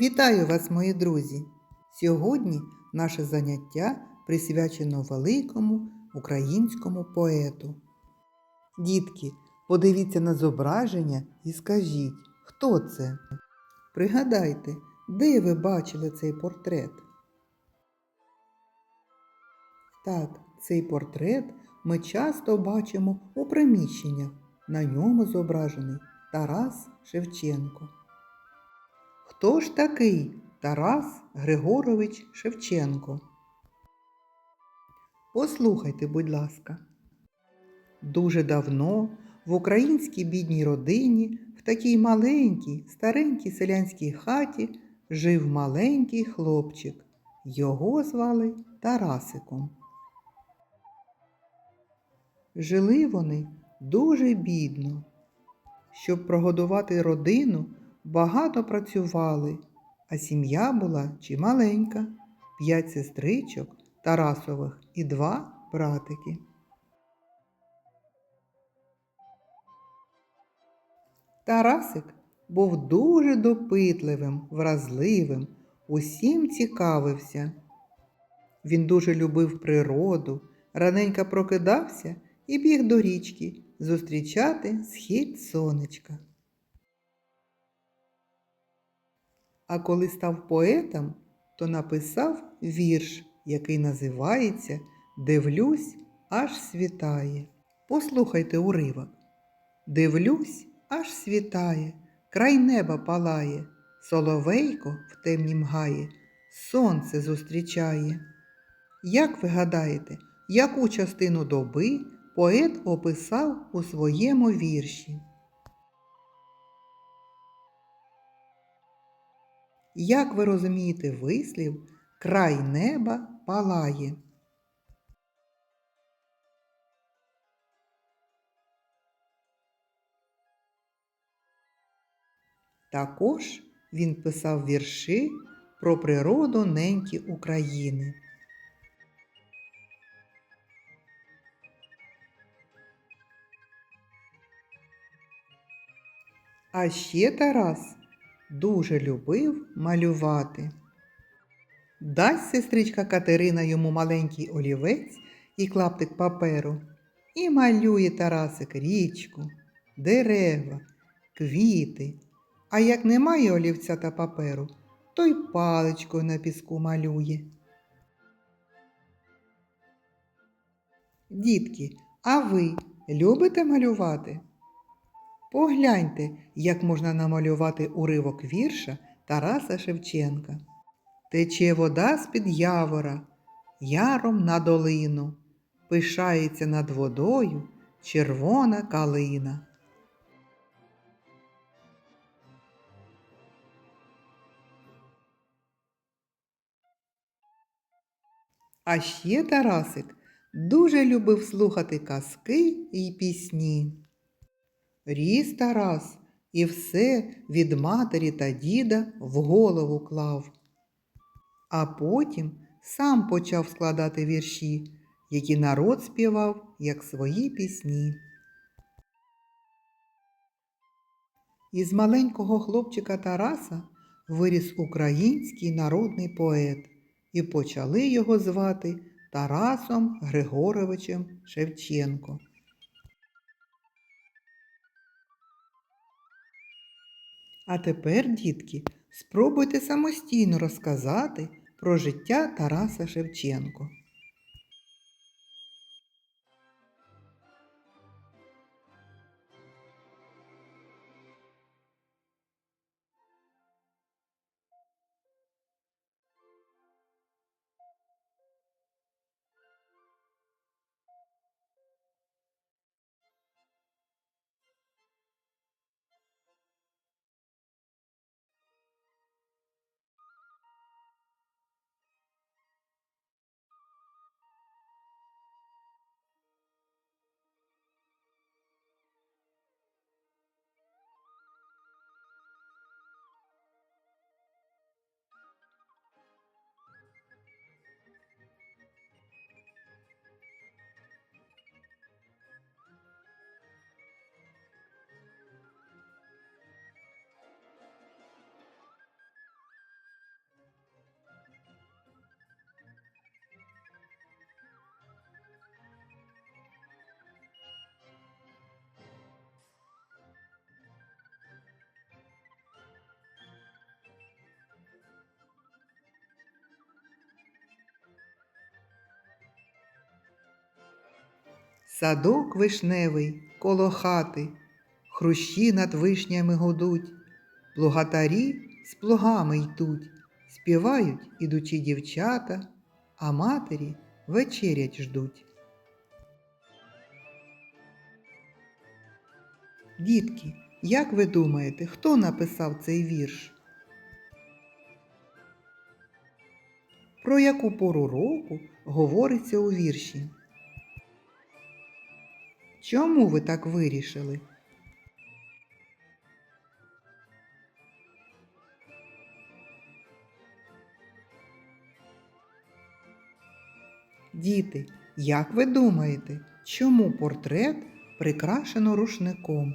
Вітаю вас, мої друзі! Сьогодні наше заняття присвячено великому українському поету. Дітки, подивіться на зображення і скажіть, хто це? Пригадайте, де ви бачили цей портрет? Так, цей портрет ми часто бачимо у приміщеннях. На ньому зображений Тарас Шевченко. Хто ж такий Тарас Григорович Шевченко? Послухайте, будь ласка. Дуже давно в українській бідній родині в такій маленькій, старенькій селянській хаті жив маленький хлопчик. Його звали Тарасиком. Жили вони дуже бідно. Щоб прогодувати родину, багато працювали, а сім'я була чималенька, п'ять сестричок Тарасових і два братики. Тарасик був дуже допитливим, вразливим, усім цікавився. Він дуже любив природу, раненько прокидався і біг до річки зустрічати схід сонечка. А коли став поетом, то написав вірш, який називається Дивлюсь, аж світає. Послухайте уривок. Дивлюсь, аж світає, край неба палає, соловейко в темнім гаї, сонце зустрічає. Як ви гадаєте, яку частину доби поет описав у своєму вірші? Як ви розумієте вислів край неба палає? Також він писав вірші про природу неньки України. А ще Тарас дуже любив малювати. Дасть сестричка Катерина йому маленький олівець і клаптик паперу, і малює Тарасик річку, дерева, квіти. А як немає олівця та паперу, то й паличкою на піску малює. Дітки, а ви любите малювати? Погляньте, як можна намалювати уривок вірша Тараса Шевченка. Тече вода з-під явора, яром на долину, пишається над водою червона калина. А ще Тарасик дуже любив слухати казки і пісні. Ріс Тарас і все від матері та діда в голову клав. А потім сам почав складати вірші, які народ співав, як свої пісні. Із маленького хлопчика Тараса виріс український народний поет, і почали його звати Тарасом Григоровичем Шевченко. А тепер, дітки, спробуйте самостійно розказати про життя Тараса Шевченко. Садок вишневий коло хати, хрущі над вишнями гудуть, плугатарі з плугами йдуть, співають ідучі дівчата, а матері вечерять ждуть. Дітки, як ви думаєте, хто написав цей вірш? Про яку пору року говориться у вірші? Чому ви так вирішили? Діти, як ви думаєте, чому портрет прикрашено рушником?